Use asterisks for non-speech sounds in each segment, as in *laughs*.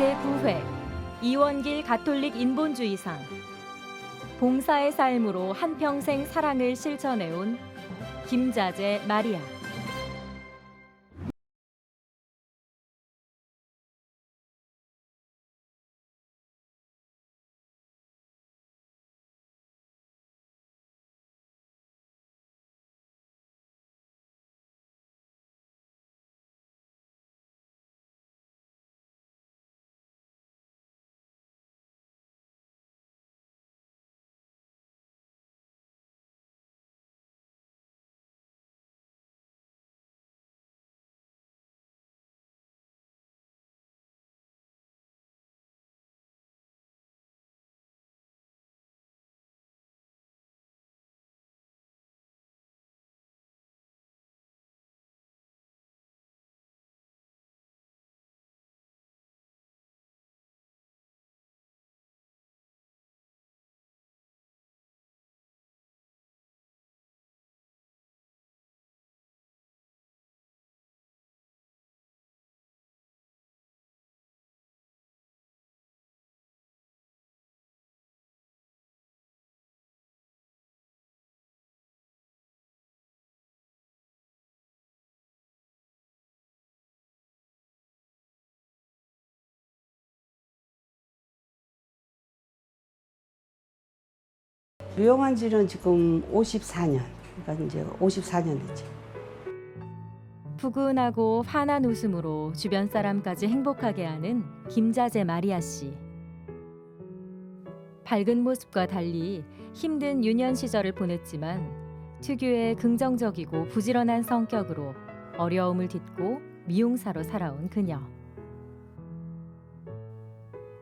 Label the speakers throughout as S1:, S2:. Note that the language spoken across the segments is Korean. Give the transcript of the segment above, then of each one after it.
S1: 제9회 이원길 가톨릭 인본주의상 봉사의 삶으로 한평생 사랑을 실천해온 김자재 마리아
S2: 무용한 지는 지금 54년. 그러니까 이제 54년 됐죠.
S1: 푸근하고 환한 웃음으로 주변 사람까지 행복하게 하는 김자재 마리아 씨. 밝은 모습과 달리 힘든 유년 시절을 보냈지만 특유의 긍정적이고 부지런한 성격으로 어려움을 딛고 미용사로 살아온 그녀.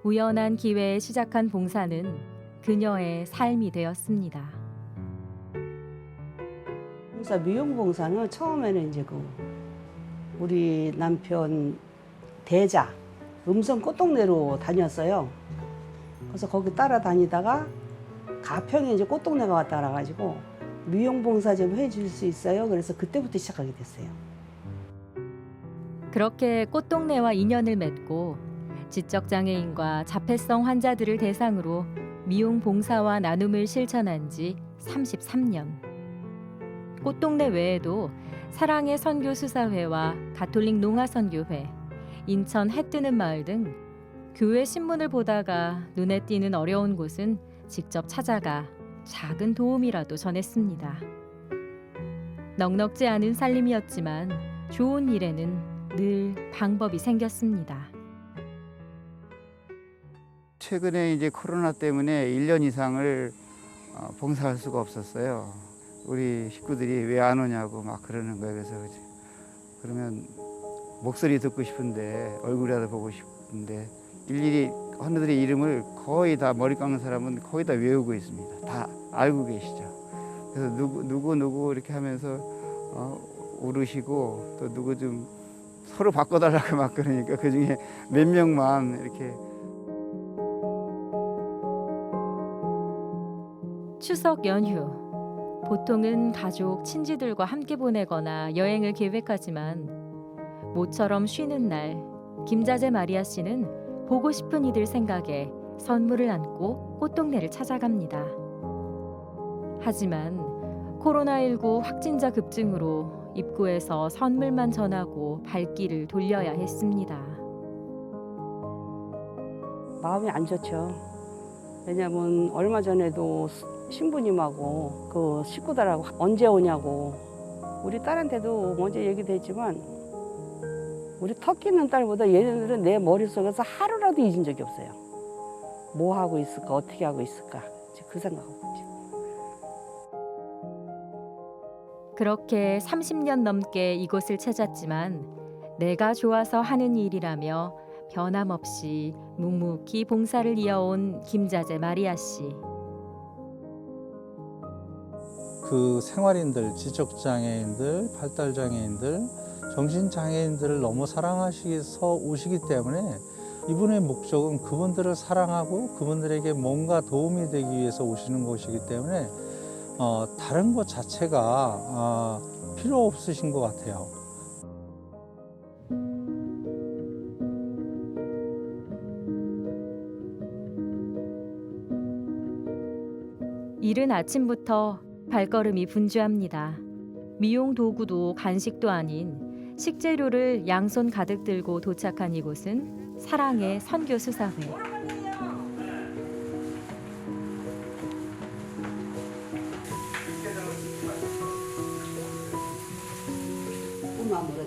S1: 우연한 기회에 시작한 봉사는 그녀의 삶이 되었습니다.
S2: 봉사 미용 봉사는 처음에는 이제 그 우리 남편 대자 음성 꽃동네로 다녔어요. 그래서 거기 따라다니다가 가평에 이제 꽃동네가 왔다 그래가지고 미용 봉사 좀 해줄 수 있어요. 그래서 그때부터 시작하게 됐어요.
S1: 그렇게 꽃동네와 인연을 맺고 지적장애인과 자폐성 환자들을 대상으로 미용 봉사와 나눔을 실천한 지 33년. 꽃동네 외에도 사랑의 선교 수사회와 가톨릭 농화 선교회, 인천 해뜨는 마을 등 교회 신문을 보다가 눈에 띄는 어려운 곳은 직접 찾아가 작은 도움이라도 전했습니다. 넉넉지 않은 살림이었지만 좋은 일에는 늘 방법이 생겼습니다.
S3: 최근에 이제 코로나 때문에 1년 이상을 어, 봉사할 수가 없었어요. 우리 식구들이 왜 안 오냐고 막 그러는 거예요. 그래서 이제 그러면 목소리 듣고 싶은데 얼굴이라도 보고 싶은데 일일이 헌우들의 이름을 거의 다 머리 깎는 사람은 거의 다 외우고 있습니다. 다 알고 계시죠. 그래서 누구 누구 누구 이렇게 하면서 어, 오르시고 또 누구 좀 서로 바꿔달라고 *laughs* 막 그러니까 그 중에 몇 명만 이렇게
S1: 추석 연휴. 보통은 가족, 친지들과 함께 보내거나 여행을 계획하지만 모처럼 쉬는 날 김자재 마리아 씨는 보고 싶은 이들 생각에 선물을 안고 꽃동네를 찾아갑니다. 하지만 코로나19 확진자 급증으로 입구에서 선물만 전하고 발길을 돌려야 했습니다.
S2: 마음이 안 좋죠. 왜냐면 얼마 전에도 신부님하고 그 식구들하고 언제 오냐고 우리 딸한테도 먼저 얘기도 했지만 우리 터키는 딸보다 얘네들은 내 머릿속에서 하루라도 잊은 적이 없어요. 뭐 하고 있을까 어떻게 하고 있을까 그 생각하고 있죠.
S1: 그렇게 30년 넘게 이곳을 찾았지만 내가 좋아서 하는 일이라며 변함없이 묵묵히 봉사를 이어온 김자재 마리아 씨.
S4: 그 생활인들, 지적장애인들, 발달장애인들, 정신장애인들을 너무 사랑하셔서 오시기 때문에 이분의 목적은 그분들을 사랑하고 그분들에게 뭔가 도움이 되기 위해서 오시는 것이기 때문에 어, 다른 것 자체가 어, 필요 없으신 것 같아요.
S1: 이른 아침부터 발걸음이 분주합니다. 미용 도구도 간식도 아닌 식재료를 양손 가득 들고 도착한 이곳은 사랑의 선교 수사회.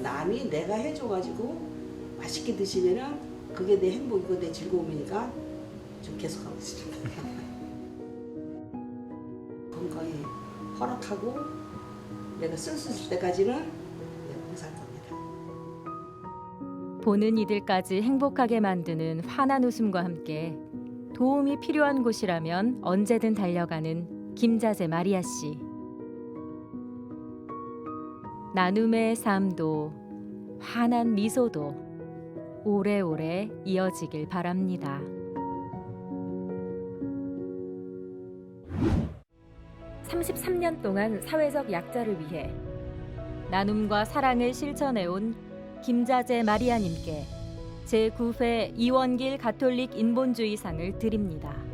S2: 남이 내가 해줘가지고 맛있게 드시면은 그게 내 행복이고 내 즐거움이니까 좀 계속 하고 있습니다. 허락하고 내가 쓸 수 있을 때까지는 내가 겁니다.
S1: 보는 이들까지 행복하게 만드는 환한 웃음과 함께 도움이 필요한 곳이라면 언제든 달려가는 김자재 마리아 씨. 나눔의 삶도 환한 미소도 오래오래 이어지길 바랍니다. (33년) 동안 사회적 약자를 위해 나눔과 사랑을 실천해온 김자재 마리아님께 제9회 이원길 가톨릭 인본주의상을 드립니다.